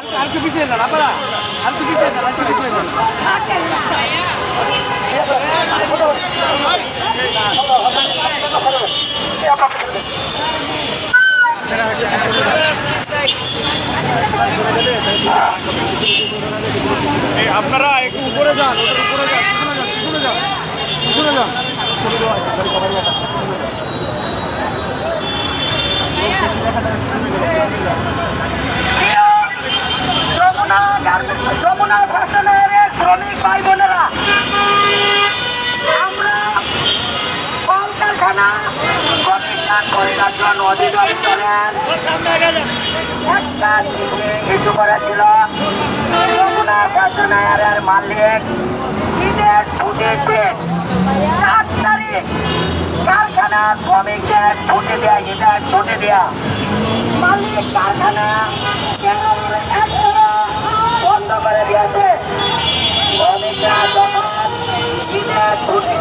আপনারা একটু পিছিয়ে যান উপরে যান উপরে যান পিছনে যান পিছনে যান। শ্রমিক ভাই বোনেরা আমরা কলকারখানা প্রতিষ্ঠা করিবার জন্য অধিদপ্তরের ইস্যু করেছিল। যমুনা ফ্যাশনের মালিক ঈদের দিন চার তারিখ কারখানা শ্রমিকদের ছুটি দেয়, ঈদের ছুটি দেয়া। মালিক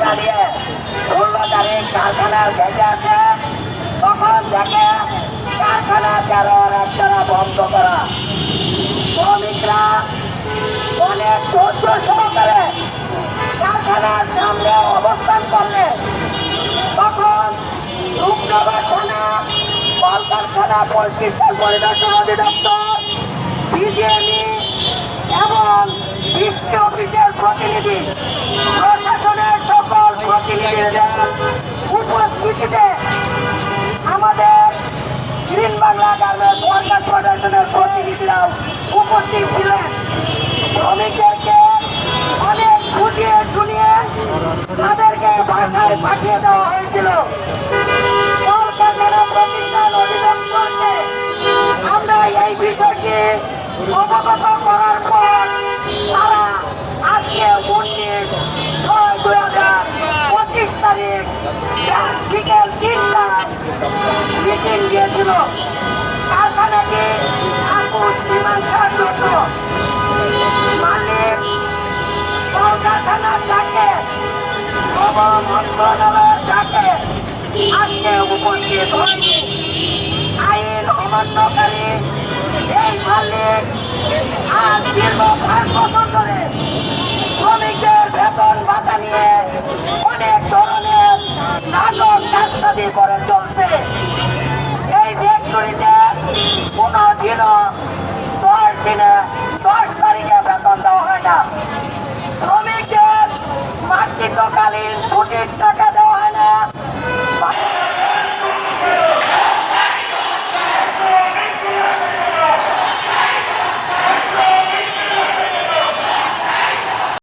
দাঁড়িয়ে। ষোলো তারিখ কারখানার ভেজে আছে। তখন দেখে কারখানা তেরোর একটানা বন্ধ করা। শ্রমিকরা অনেক ধৈর্য সহকারে কারখানার সামনে অবস্থান করলে। তখন রূপনগর থানা, কলকারখানা পরিষ্কার পরিদর্শন অধিদপ্তর বিজিএমই এবং কৃষি অফিসের প্রতিনিধি উপস্থিতিতে আমাদের গ্রিন বাংলা গার্মেন্টস ওয়ার্কার ফেডারেশনের প্রতিনিধিরাও উপস্থিত ছিলেন। শ্রমিকদেরকে অনেক বুঝিয়ে শুনিয়ে তাদেরকে বাসায় পাঠিয়ে দেওয়া হয়েছিল। বিকেল তিনটায় মিটিং দিয়েছিল কারখানাটি আকুশ মীমাংসার জন্য মালিক কলকারখানার ডাকে মন্ত্রণালয়ের ডাকে, আজকে উপস্থিত হয়নি। আইন অমান্যকারী, এই মালিক আজ দীর্ঘ পাঁচ বছর ধরে শ্রমিকদের বেতন ভাতা নিয়ে দেওয়া